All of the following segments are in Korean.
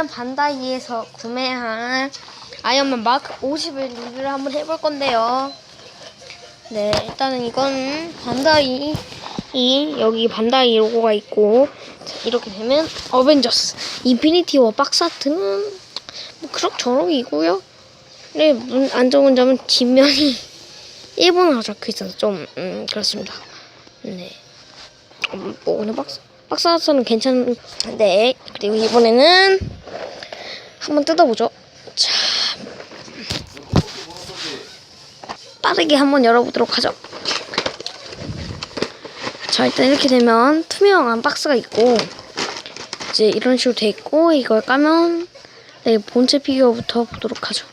오늘은 반다이에서 구매한 아이언맨 마크 50을 리뷰를 한번 해볼 건데요. 네, 일단은 이건 반다이 이 여기 반다이 로고가 있고 자, 이렇게 되면 어벤져스 인피니티 워 박스 아트는 뭐 그럭저럭이고요. 네, 문- 안 좋은 점은 뒷면이 일본어로 적혀 있어서 좀 음, 그렇습니다. 네. 음, 뭐 오늘 박스 박스 아트는 괜찮은데 그리고 이번에는 한번 뜯어보죠. 자, 빠르게 한번 열어보도록 하죠. 자, 일단 이렇게 되면 투명한 박스가 있고 이제 이런 식으로 돼 있고 이걸 까면 네, 본체 피규어부터 보도록 하죠.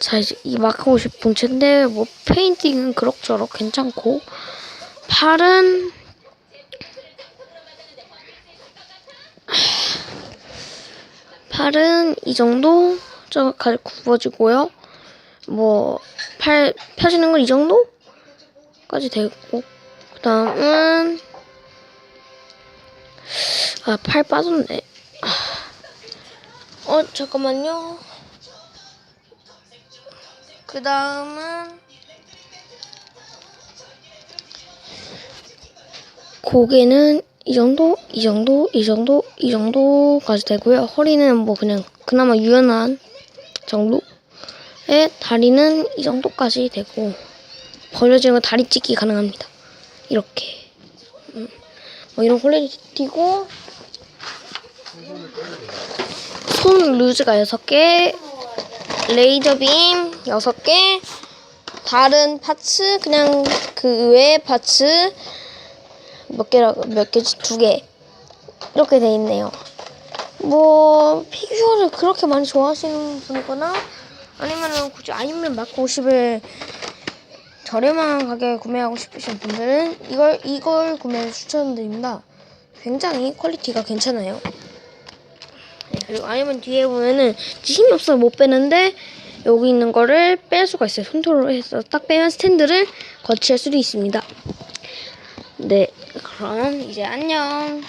자, 이제 이 마크 50 본체인데 뭐 페인팅은 그럭저럭 괜찮고 팔은 팔은 이 정도 저까지 굽어지고요. 뭐 팔 펴지는 건 이 정도까지 되고 그 다음은 아 팔 빠졌네. 아. 어 잠깐만요. 그 다음은 고개는 이 정도, 이 정도, 이 정도, 이 정도까지 되고요. 허리는 뭐 그냥 그나마 유연한 정도에 다리는 이 정도까지 되고 벌려지는 건 다리 찢기 가능합니다. 이렇게. 음, 뭐 이런 퀄리티고 손 루즈가 6개 레이저 빔 6개 다른 파츠 그냥 그 외의 파츠 몇 개라고 몇 개지 두 개 이렇게 돼 있네요. 뭐 피규어를 그렇게 많이 좋아하시는 분이거나 아니면은 굳이 아이언맨 마크 50을 저렴한 가격에 구매하고 싶으신 분들은 이걸 이걸 구매 추천드립니다. 굉장히 퀄리티가 괜찮아요. 네, 그리고 아이언맨 뒤에 보면은 힘이 없어서 못 빼는데 여기 있는 거를 뺄 수가 있어요. 손톱으로 해서 딱 빼면 스탠드를 거치할 수도 있습니다. 네, 그럼 이제 안녕.